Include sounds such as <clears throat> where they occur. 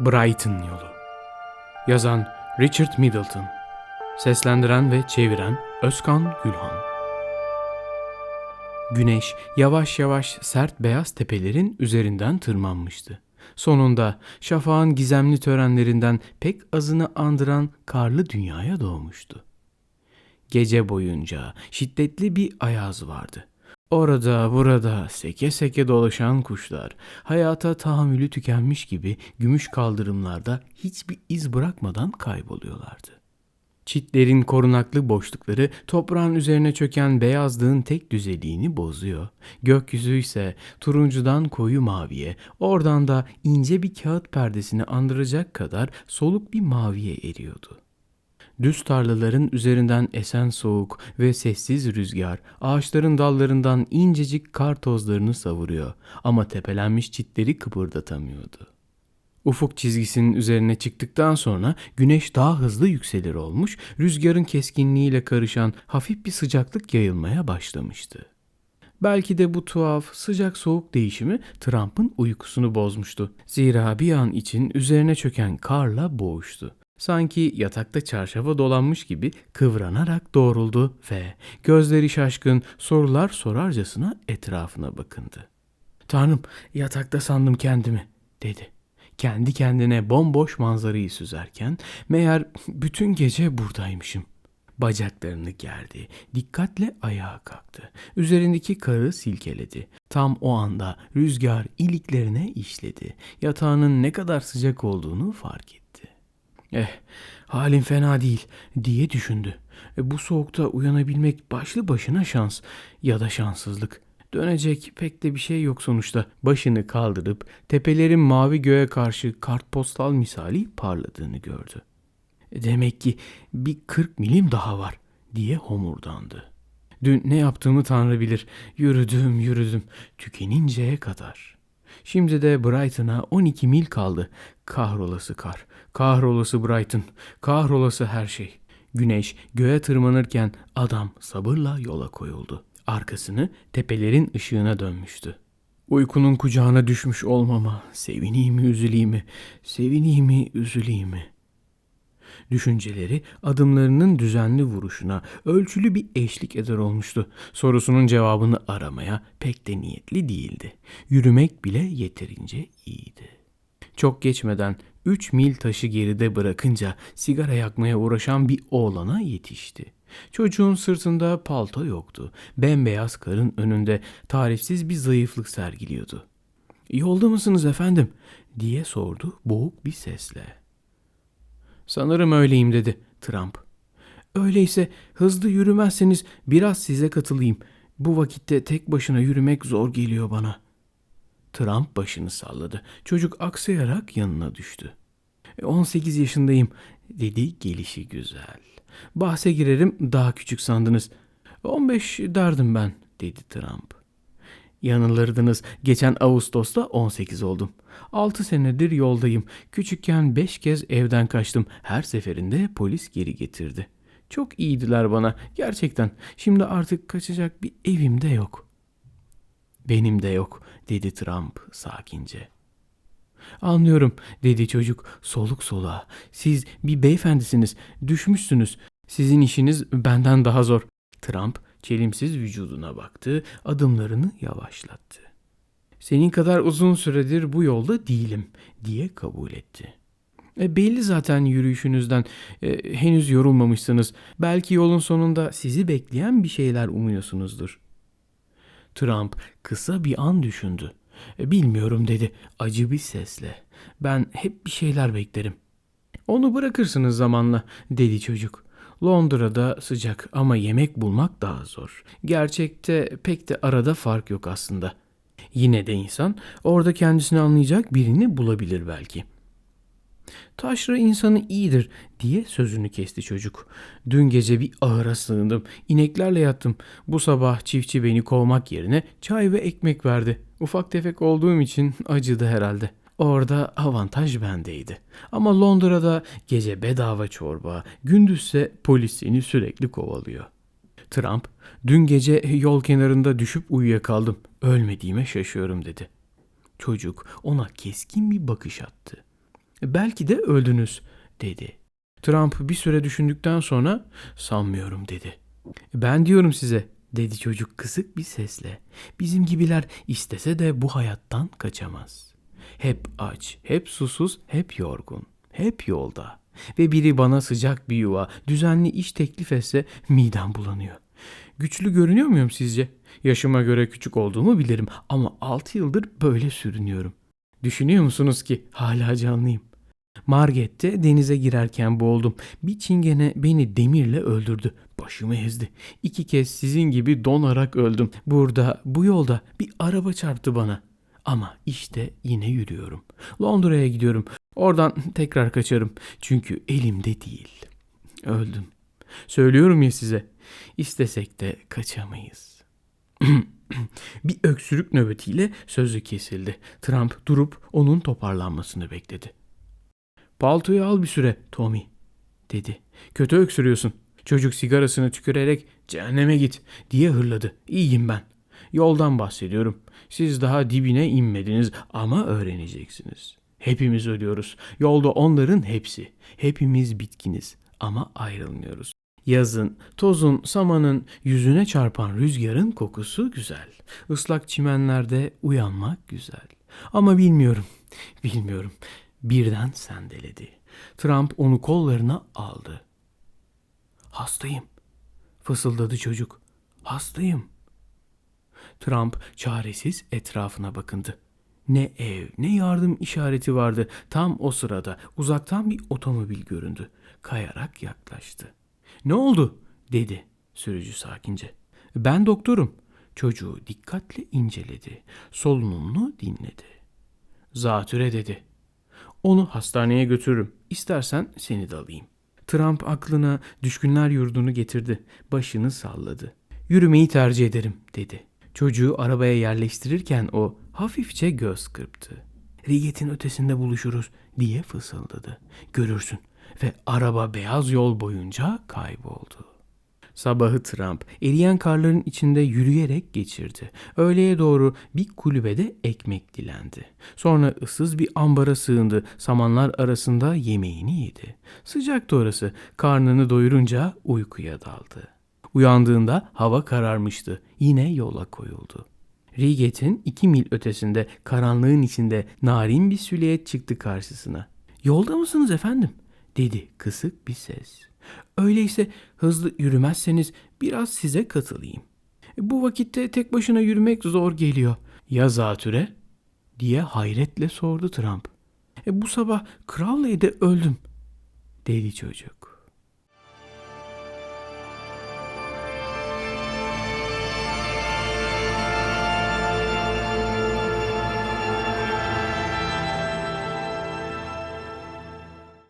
Brighton Yolu Yazan Richard Middleton Seslendiren ve çeviren Özkan Gülhan Güneş yavaş yavaş sert beyaz tepelerin üzerinden tırmanmıştı. Sonunda şafağın gizemli törenlerinden pek azını andıran karlı dünyaya doğmuştu. Gece boyunca şiddetli bir ayaz vardı. Orada burada seke seke dolaşan kuşlar hayata tahammülü tükenmiş gibi gümüş kaldırımlarda hiçbir iz bırakmadan kayboluyorlardı. Çitlerin korunaklı boşlukları toprağın üzerine çöken beyazlığın tek düzeliğini bozuyor. Gökyüzü ise turuncudan koyu maviye, oradan da ince bir kağıt perdesini andıracak kadar soluk bir maviye eriyordu. Düz tarlaların üzerinden esen soğuk ve sessiz rüzgar ağaçların dallarından incecik kar tozlarını savuruyor ama tepelenmiş çitleri kıpırdatamıyordu. Ufuk çizgisinin üzerine çıktıktan sonra güneş daha hızlı yükselir olmuş, rüzgarın keskinliğiyle karışan hafif bir sıcaklık yayılmaya başlamıştı. Belki de bu tuhaf sıcak soğuk değişimi Trump'ın uykusunu bozmuştu. Zira bir an için üzerine çöken karla boğuştu. Sanki yatakta çarşafa dolanmış gibi kıvranarak doğruldu ve gözleri şaşkın sorular sorarcasına etrafına bakındı. Tanrım yatakta sandım kendimi dedi. Kendi kendine bomboş manzarayı süzerken meğer bütün gece buradaymışım. Bacaklarını gerdi. Dikkatle ayağa kalktı. Üzerindeki karı silkeledi. Tam o anda rüzgar iliklerine işledi. Yatağının ne kadar sıcak olduğunu fark etti. Eh, halim fena değil diye düşündü. E, bu soğukta uyanabilmek başlı başına şans ya da şanssızlık. Dönecek pek de bir şey yok sonuçta. Başını kaldırıp tepelerin mavi göğe karşı kartpostal misali parladığını gördü. E, Demek ki bir 40 milim daha var diye homurdandı. Dün ne yaptığımı Tanrı bilir. Yürüdüm yürüdüm tükeninceye kadar. Şimdi de Brighton'a 12 mil kaldı. Kahrolası kar, kahrolası Brighton, kahrolası her şey. Güneş göğe tırmanırken adam sabırla yola koyuldu. Arkasını tepelerin ışığına dönmüştü. Uykunun kucağına düşmüş olmama, sevineyim mi üzüleyim mi, sevineyim mi üzüleyim mi? Düşünceleri adımlarının düzenli vuruşuna ölçülü bir eşlik eder olmuştu. Sorusunun cevabını aramaya pek de niyetli değildi. Yürümek bile yeterince iyiydi. Çok geçmeden 3 mil taşı geride bırakınca sigara yakmaya uğraşan bir oğlana yetişti. Çocuğun sırtında palto yoktu. Bembeyaz karın önünde tarifsiz bir zayıflık sergiliyordu. "Yolda mısınız efendim?" diye sordu boğuk bir sesle. Sanırım öyleyim dedi Trump. Öyleyse hızlı yürümezseniz biraz size katılayım. Bu vakitte tek başına yürümek zor geliyor bana. Trump başını salladı. Çocuk aksayarak yanına düştü. 18 yaşındayım dedi gelişi güzel. Bahse girerim daha küçük sandınız. 15 derdim ben dedi Trump. Yanılırdınız. Geçen Ağustos'ta 18 oldum. 6 senedir yoldayım. Küçükken 5 kez evden kaçtım. Her seferinde polis geri getirdi. Çok iyiydiler bana. Gerçekten. Şimdi artık kaçacak bir evim de yok. Benim de yok dedi Trump sakince. Anlıyorum dedi çocuk soluk soluğa. Siz bir beyefendisiniz. Düşmüşsünüz. Sizin işiniz benden daha zor. Trump çelimsiz vücuduna baktı, adımlarını yavaşlattı. Senin kadar uzun süredir bu yolda değilim diye kabul etti. E, belli zaten yürüyüşünüzden e, henüz yorulmamışsınız. Belki yolun sonunda sizi bekleyen bir şeyler umuyorsunuzdur. Trump kısa bir an düşündü. E, bilmiyorum dedi acı bir sesle. Ben hep bir şeyler beklerim. Onu bırakırsınız zamanla dedi çocuk. Londra'da sıcak ama yemek bulmak daha zor. Gerçekte pek de arada fark yok aslında. Yine de insan orada kendisini anlayacak birini bulabilir belki. Taşra insanı iyidir diye sözünü kesti çocuk. Dün gece bir ahıra sığındım. İneklerle yattım. Bu sabah çiftçi beni kovmak yerine çay ve ekmek verdi. Ufak tefek olduğum için acıdı herhalde. Orada avantaj bendeydi. Ama Londra'da gece bedava çorba, gündüzse polis seni sürekli kovalıyor. Trump, dün gece yol kenarında düşüp uyuyakaldım. Ölmediğime şaşıyorum dedi. Çocuk ona keskin bir bakış attı. Belki de öldünüz dedi. Trump bir süre düşündükten sonra sanmıyorum dedi. Ben diyorum size dedi çocuk kısık bir sesle. Bizim gibiler istese de bu hayattan kaçamaz. Hep aç, hep susuz, hep yorgun, hep yolda. Ve biri bana sıcak bir yuva, düzenli iş teklif etse midem bulanıyor. Güçlü görünüyor muyum sizce? Yaşıma göre küçük olduğumu bilirim ama 6 yıldır böyle sürünüyorum. Düşünüyor musunuz ki hala canlıyım? Marget'te denize girerken boğuldum. Bir çingene beni demirle öldürdü. Başımı ezdi. İki kez sizin gibi donarak öldüm. Burada, bu yolda bir araba çarptı bana. Ama işte yine yürüyorum. Londra'ya gidiyorum. Oradan tekrar kaçarım. Çünkü elimde değil. Öldüm. Söylüyorum ya size. İstesek de kaçamayız. <clears throat> bir öksürük nöbetiyle sözü kesildi. Trump durup onun toparlanmasını bekledi. Paltoyu al bir süre Tommy dedi. Kötü öksürüyorsun. Çocuk sigarasını tükürerek cehenneme git diye hırladı. İyiyim ben. Yoldan bahsediyorum. Siz daha dibine inmediniz ama öğreneceksiniz. Hepimiz ölüyoruz. Yolda onların hepsi. Hepimiz bitkiniz ama ayrılmıyoruz. Yazın, tozun, samanın, yüzüne çarpan rüzgarın kokusu güzel. Islak çimenlerde uyanmak güzel. Ama bilmiyorum, bilmiyorum. Birden sendeledi. Trump onu kollarına aldı. Hastayım, fısıldadı çocuk. Hastayım. Trump çaresiz etrafına bakındı. Ne ev, ne yardım işareti vardı. Tam o sırada uzaktan bir otomobil göründü. Kayarak yaklaştı. Ne oldu? dedi sürücü sakince. Ben doktorum. Çocuğu dikkatle inceledi. Solunumunu dinledi. Zatüre dedi. Onu hastaneye götürürüm. İstersen seni de alayım. Trump aklına düşkünler yurdunu getirdi. Başını salladı. Yürümeyi tercih ederim dedi. Çocuğu arabaya yerleştirirken o hafifçe göz kırptı. Riget'in ötesinde buluşuruz diye fısıldadı. Görürsün ve araba beyaz yol boyunca kayboldu. Sabahı Trump eriyen karların içinde yürüyerek geçirdi. Öğleye doğru bir kulübede ekmek dilendi. Sonra ıssız bir ambara sığındı. Samanlar arasında yemeğini yedi. Sıcaktı orası. Karnını doyurunca uykuya daldı. Uyandığında hava kararmıştı. Yine yola koyuldu. Riget'in iki mil ötesinde karanlığın içinde narin bir süliyet çıktı karşısına. Yolda mısınız efendim? Dedi kısık bir ses. Öyleyse hızlı yürümezseniz biraz size katılayım. "E, Bu vakitte tek başına yürümek zor geliyor. Ya zatüre? diye hayretle sordu Trump. E, bu sabah Crowley'de öldüm, dedi çocuk.